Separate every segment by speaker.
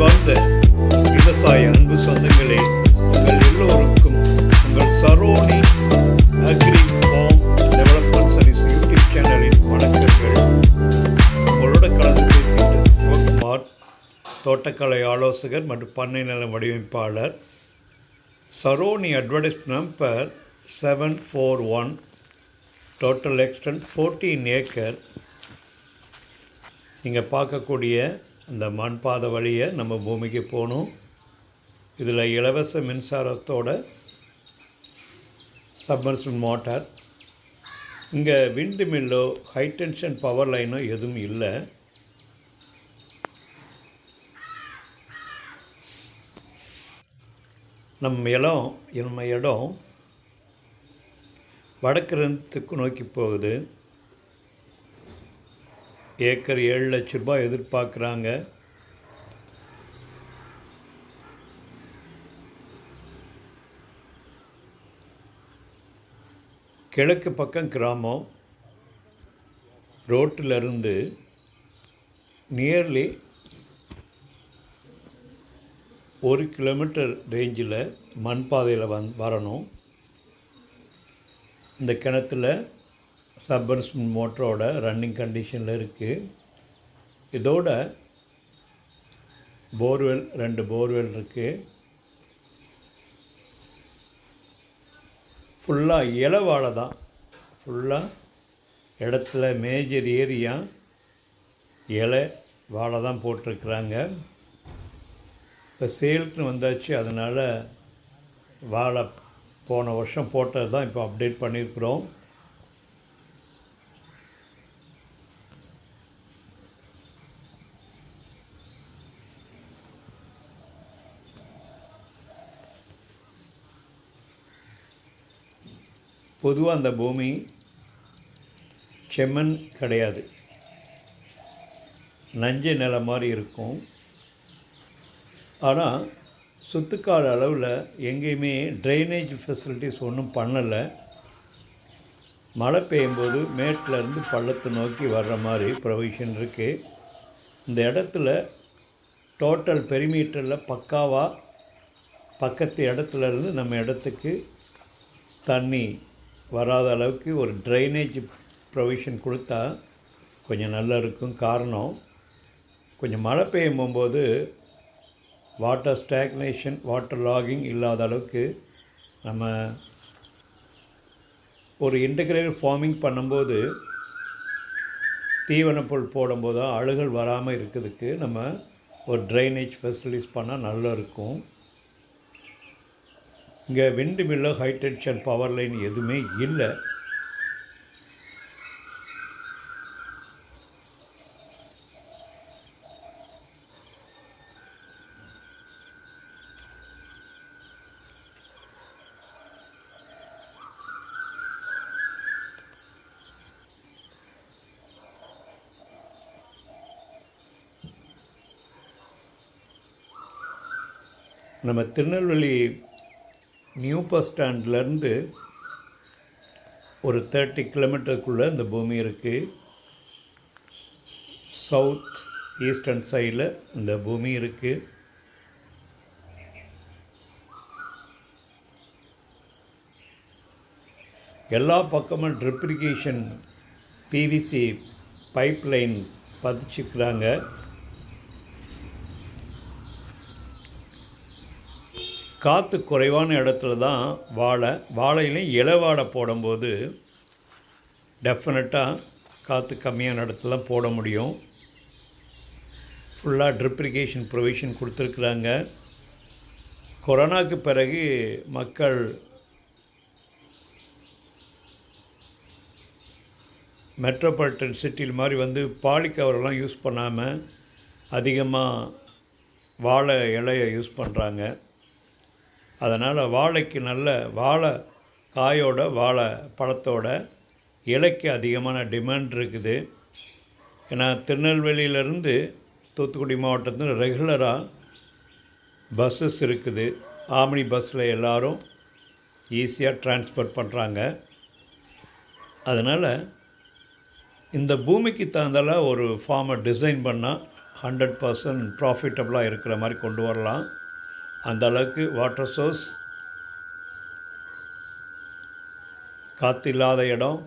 Speaker 1: அன்பார்ந்த விவசாய அன்பு சொந்தங்களே உங்கள் எல்லோருக்கும் உங்கள் Saroni agri farm development service YouTube சேனலின் வணக்கங்கள். உங்களோட கலந்து பேசிட்டு சிவகுமார் தோட்டக்கலை ஆலோசகர் மற்றும் பண்ணை நல வடிவமைப்பாளர். Saroni advertise number seven four one total extent fourteen acre நீங்கள் பார்க்கக்கூடிய அந்த மண் பாதை வழியை நம்ம பூமிக்கு போகணும். இதில் இலவச மின்சாரத்தோட சப்மர்சல் மோட்டார் இங்கே விண்டு மில்லோ ஹை டென்ஷன் பவர் லைனோ எதுவும் இல்லை. நம்ம இடம் நம்ம இடம் வடக்கிழத்துக்கு நோக்கி போகுது. ஏக்கர் ஏழு லட்ச ரூபாய் எதிர்பார்க்குறாங்க. கிழக்கு பக்கம் கிராமம். ரோட்டிலிருந்து நியர்லி ஒரு கிலோமீட்டர் ரேஞ்சில் மண் பாதையில் வந் வரணும். இந்த கிணத்துல சப்பர்ஸ் மோட்டரோட ரன்னிங் கண்டிஷனில் இருக்குது இதோட போர்வெல் ரெண்டு போர்வெல் இருக்குது ஃபுல்லாக இலை வாழை தான். ஃபுல்லாக இடத்துல மேஜர் ஏரியா இலை வாழை தான் போட்டிருக்குறாங்க. இப்போ சேல்ட்னு வந்தாச்சு அதனால் வாழை போன வருஷம் போட்டது தான் இப்போ அப்டேட் பண்ணியிருக்கிறோம். பொதுவாக அந்த பூமி செம்மண் கிடையாது. நஞ்சை நிலம் மாதிரி இருக்கும். ஆனால் சுத்துக்காடு அளவில் எங்கேயுமே ட்ரைனேஜ் ஃபெசிலிட்டிஸ் ஒன்றும் பண்ணலை. மழை பெய்யும்போது மேட்டிலேருந்து பள்ளத்தை நோக்கி வர்ற மாதிரி ப்ரொவிஷன் இருக்குது இந்த இடத்துல டோட்டல் பெரிமீட்டரில் பக்காவாக பக்கத்து இடத்துலருந்து நம்ம இடத்துக்கு தண்ணி வராத அளவுக்கு ஒரு ட்ரைனேஜ் ப்ரொவிஷன் கொடுத்தா கொஞ்சம் நல்லா இருக்கும் காரணம் கொஞ்சம் மழை பெய்யும் போகும்போது வாட்டர் ஸ்டாக்னேஷன் வாட்டர் லாகிங் இல்லாத அளவுக்கு நம்ம ஒரு இன்டகிரேட் ஃபார்மிங் பண்ணும்போது தீவனப்புல் போடும்போது அழுகல் வராமல் இருக்கிறதுக்கு நம்ம ஒரு ட்ரைனேஜ் ஃபெசிலிட்டிஸ் பண்ணால் நல்லா இருக்கும் இங்கே விண்டு மில்லோ ஹை டென்ஷன் பவர் லைன் எதுவுமே இல்லை. நம்ம திருநெல்வேலி நியூ பஸ் ஸ்டாண்ட்லேருந்து ஒரு தேர்ட்டி கிலோமீட்டருக்குள்ளே இந்த பூமி இருக்குது சவுத் ஈஸ்டர்ன் சைடில் இந்த பூமி இருக்குது எல்லா பக்கமும் ட்ரிப்ரிகேஷன் பிவிசி பைப்லைன் பதிச்சுக்கிறாங்க. காற்று குறைவான இடத்துல தான் வாழை வாழையிலையும் இலை வாழை போடும்போது டெஃபினட்டாக காற்று கம்மியான இடத்துல தான் போட முடியும். ஃபுல்லாக ட்ரிப்ரிகேஷன் ப்ரொவிஷன் கொடுத்துருக்குறாங்க. கொரோனாக்கு பிறகு மக்கள் மெட்ரோபாலிட்டன் சிட்டியில் மாதிரி வந்து பாலிக்கவரெல்லாம் யூஸ் பண்ணாமல் அதிகமாக வாழை இலையை யூஸ் பண்ணுறாங்க அதனால் வாழைக்கு நல்ல வாழை காயோட வாழை பழத்தோட இலைக்கு அதிகமான டிமாண்ட் இருக்குது. ஏன்னா திருநெல்வேலியிலேருந்து தூத்துக்குடி மாவட்டத்தில் ரெகுலராக பஸ்ஸஸ் இருக்குது. ஆம்னி பஸ்ஸில் எல்லோரும் ஈஸியாக டிரான்ஸ்போர்ட் பண்ணுறாங்க அதனால் இந்த பூமிக்கு தகுந்தால ஒரு ஃபார்மை டிசைன் பண்ணால் ஹண்ட்ரட் பர்சன்ட் ப்ராஃபிட்டபுளாக இருக்கிற மாதிரி கொண்டு வரலாம். அந்த அளவுக்கு வாட்டர் சோர்ஸ் காற்றில்லாத இடம்.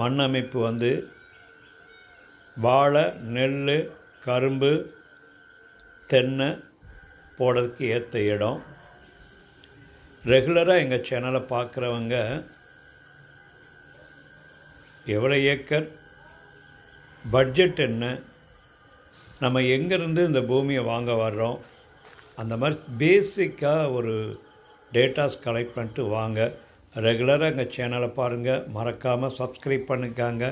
Speaker 1: மண் அமைப்பு வந்து வாழை நெல் கரும்பு தென்னை போடுறதுக்கு ஏற்ற இடம். ரெகுலராக எங்கள் சேனலை பார்க்குறவங்க எவ்வளோ ஏக்கர் பட்ஜெட் என்ன நம்ம எங்கேருந்து இந்த பூமியை வாங்க வர்றோம் அந்த மாதிரி பேசிக்காக ஒரு டேட்டாஸ் கலெக்ட் பண்ணிட்டு வாங்க. ரெகுலராக எங்கள் சேனலை பாருங்கள் மறக்காமல் சப்ஸ்கிரைப் பண்ணிக்காங்க.